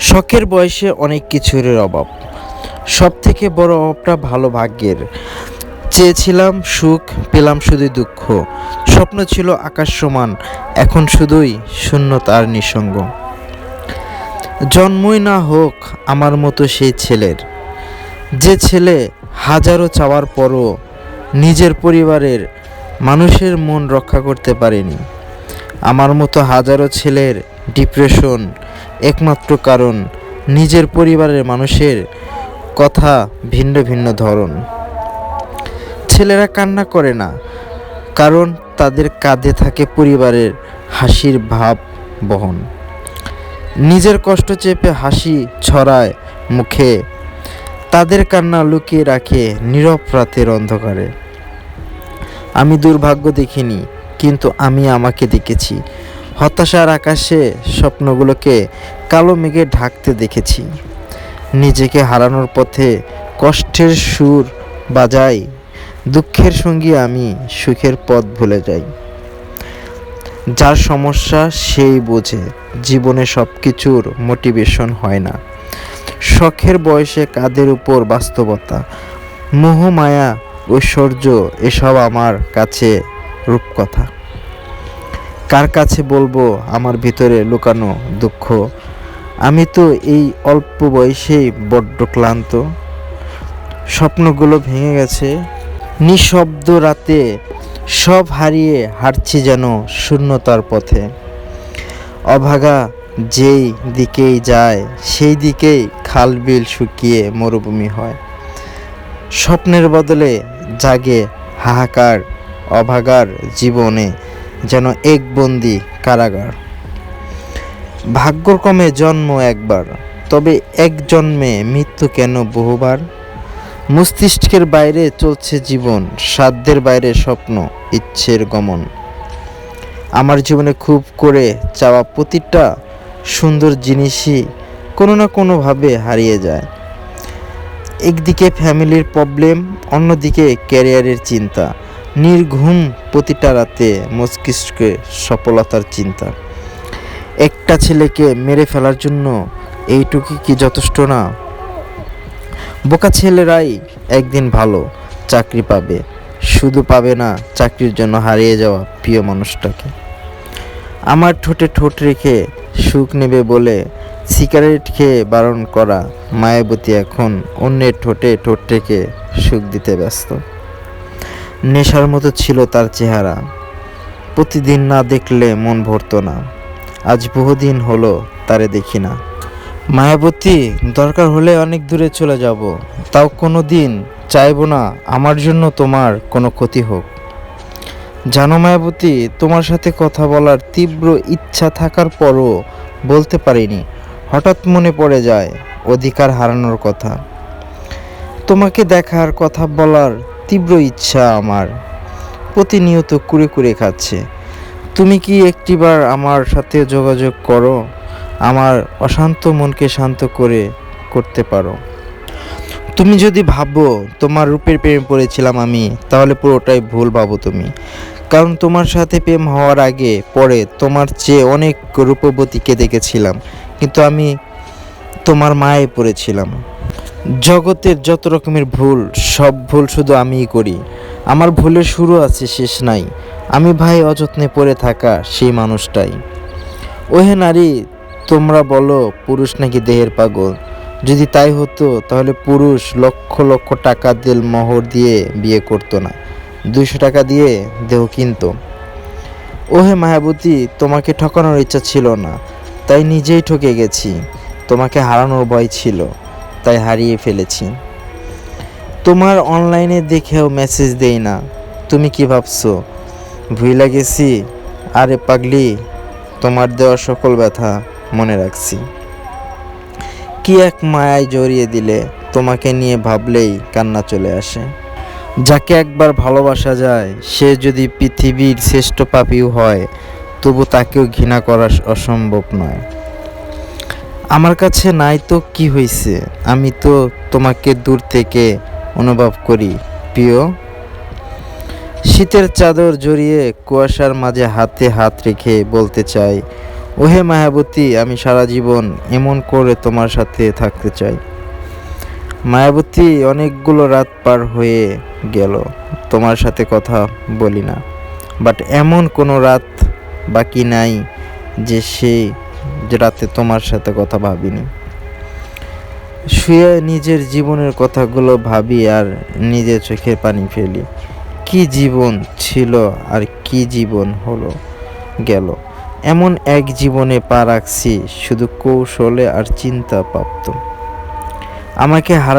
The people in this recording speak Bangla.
শখের বয়সে অনেক কিছুর অভাব। সব থেকে বড় অভাবটা ভালো ভাগ্যের। চেয়েছিলাম সুখ, পেলাম শুধু দুঃখ। স্বপ্ন ছিল আকাশ সমান, এখন শুধুই শূন্য তার নিঃসঙ্গ। জন্মই না হোক আমার মতো সেই ছেলের। যে ছেলে হাজারো চাওয়ার পরও নিজের পরিবারের মানুষের মন রক্ষা করতে পারেনি। আমার মতো হাজারো ছেলের ডিপ্রেশন একমাত্র কারণ নিজের পরিবারের মানুষের কথা ভিন্ন ভিন্ন ধরন। ছেলেরা কান্না করে না, কারণ তাদের কাঁধে থাকে পরিবারের হাসির ভাব বহন। নিজের কষ্ট চেপে হাসি ছড়ায় মুখে, তাদের কান্না লুকিয়ে রাখে নীরব রাতের অন্ধকারে। আমি দুর্ভাগ্য দেখিনি, কিন্তু আমি আমাকে দেখেছি। হতাশার আকাশে স্বপ্নগুলোকে কালো মেঘে ঢাকতে দেখেছি। নিজেকে হারানোর পথে কষ্টের সুর বাজাই, দুঃখের সঙ্গী আমি সুখের পথ ভুলে যাই। যার সমস্যা সেই বোঝে, জীবনে সব কিছুর মোটিভেশন হয় না। শখের বয়সে কাদের উপর বাস্তবতা? মোহমায়া ঐশ্বর্য, এসব আমার কাছে রূপকথা। কার কাছে বলব আমার ভিতরে লুকানো দুঃখ? আমি তো এই অল্প বয়সেই বড্ড ক্লান্ত। স্বপ্নগুলো ভেঙে গেছে। নিঃশব্দ রাতে সব হারিয়ে হাঁটছি যেন শূন্যতার পথে। অভাগা যেই দিকেই যায়, সেই দিকেই খাল বিল শুকিয়ে মরুভূমি হয়। স্বপ্নের বদলে জাগে হাহাকার, অভাগার জীবনে যেন এক বন্দি কারাগার। ভাগ্যক্রমে জন্ম একবার, তবে এক জন্মে মৃত্যু কেন বহুবার? মস্তিষ্কের বাইরে চলছে জীবন, সাধ্যের বাইরে স্বপ্ন, ইচ্ছের গমন। আমার জীবনে খুব করে চাওয়া প্রতিটা সুন্দর জিনিসই কোনো না কোনোভাবে হারিয়ে যায়। একদিকে ফ্যামিলির প্রবলেম অন্যদিকে ক্যারিয়ারের চিন্তা। নির্ঘুম প্রতিটা রাতে মস্তিষ্কে সফলতার চিন্তা। একটা ছেলেকে মেরে ফেলার জন্য এইটুকু কি যথেষ্ট না? বোকা ছেলেরাই একদিন ভালো চাকরি পাবে, শুধু পাবে না চাকরির জন্য হারিয়ে যাওয়া প্রিয় মানুষটাকে। আমার ঠোঁটে ঠোঁট রেখে সুখ নেবে বলে সিগারেট খেয়ে বারণ করা মায়াবতী এখন অন্যের ঠোঁটে ঠোঁট রেখে সুখ দিতে ব্যস্ত। নেশার মতো ছিল তার চেহারা। প্রতিদিন না দেখলে মন ভরতো না। আজ বহুদিন হলো তারে দেখি না। মায়াবতী, দরকার হলে অনেক দূরে চলে যাব। তাও কোনো দিন চাইব না আমার জন্য তোমার কোনো ক্ষতি হোক। জানো মায়াবতী, তোমার সাথে কথা বলার তীব্র ইচ্ছা থাকার পরও বলতে পারিনি। হঠাৎ মনে পড়ে যায় অধিকার হারানোর কথা। তোমাকে দেখার, কথা বলার তীব্র ইচ্ছা আমার। প্রতিনিয়ত কুড়ে কুড়ে খাচ্ছে। তুমি কি একটিবার আমার সাথে যোগাযোগ করো? আমার অশান্ত মনকে শান্ত করে করতে পারো। তুমি যদি ভাবো তোমার রূপের প্রেমে পড়েছিলাম আমি, তাহলে পুরোটাই ভুল ভাবো তুমি। কারণ তোমার সাথে প্রেম হওয়ার আগে, পরে তোমার চেয়ে অনেক রূপবতীকে দেখেছিলাম। কিন্তু আমি তোমার মায়ে পড়েছিলাম। জগতের যত রকমের ভুল, সব ভুল শুধু আমিই করি। আমার ভুলের শুরু আছে, শেষ নাই। আমি ভাই অযত্নে পড়ে থাকা সেই মানুষটাই। ওহে নারী, তোমরা বলো, পুরুষ নাকি দেহের পাগল? যদি তাই হতো, তাহলে পুরুষ লক্ষ লক্ষ টাকা দিল মোহর দিয়ে বিয়ে করতো না। দুইশো টাকা দিয়ে দেহ কিনতো। ওহে মায়াবতী, তোমাকে ঠকানোর ইচ্ছা ছিল না। তাই নিজেই ঠকে গেছি। তোমাকে হারানোর ভয় ছিল। তাই হারিয়ে ফেলেছি। তোমার অনলাইনে দেখেও মেসেজ দেই না। তুমি কি ভাবছ? ভুইলা গেছি? আরে পাগলি, তোমার দেওয়া সকল ব্যথা মনে রাখছি। কি এক মায়ায় জড়িয়ে দিলে তোমাকে নিয়ে ভাবলেই কান্না চলে আসে। যাকে একবার ভালোবাসা যায়, সে যদি পৃথিবীর শ্রেষ্ঠ পাপিও হয়, তবু তাকেও ঘৃণা করা অসম্ভব নয়। আমার কাছে নাই তো কি হয়েছে আমি তো তোমাকে দূর থেকে অনুভব করি, প্রিয়। শীতের চাদর জড়িয়ে কুয়াশার মাঝে হাতে হাত রেখে বলতে চাই, ওহে মায়াবতী, আমি সারা জীবন এমন করে তোমার সাথে থাকতে চাই। মায়াবতী, অনেকগুলো রাত পার হয়ে গেল, তোমার সাথে কথা বলি না। বাট এমন কোনো রাত বাকি নাই যে সেই যে রাতে তোমার সাথে কথা ভাবিনি। শুয়ে নিজের জীবনের কথাগুলো ভাবি আর নিজের চোখের পানি ফেলি। কি জীবন ছিল আর কি জীবন হলো, গেল। এমন এক জীবনে পা রাখছি, শুধু কৌশলে আর চিন্তা প্রাপ্ত আমাকে হারা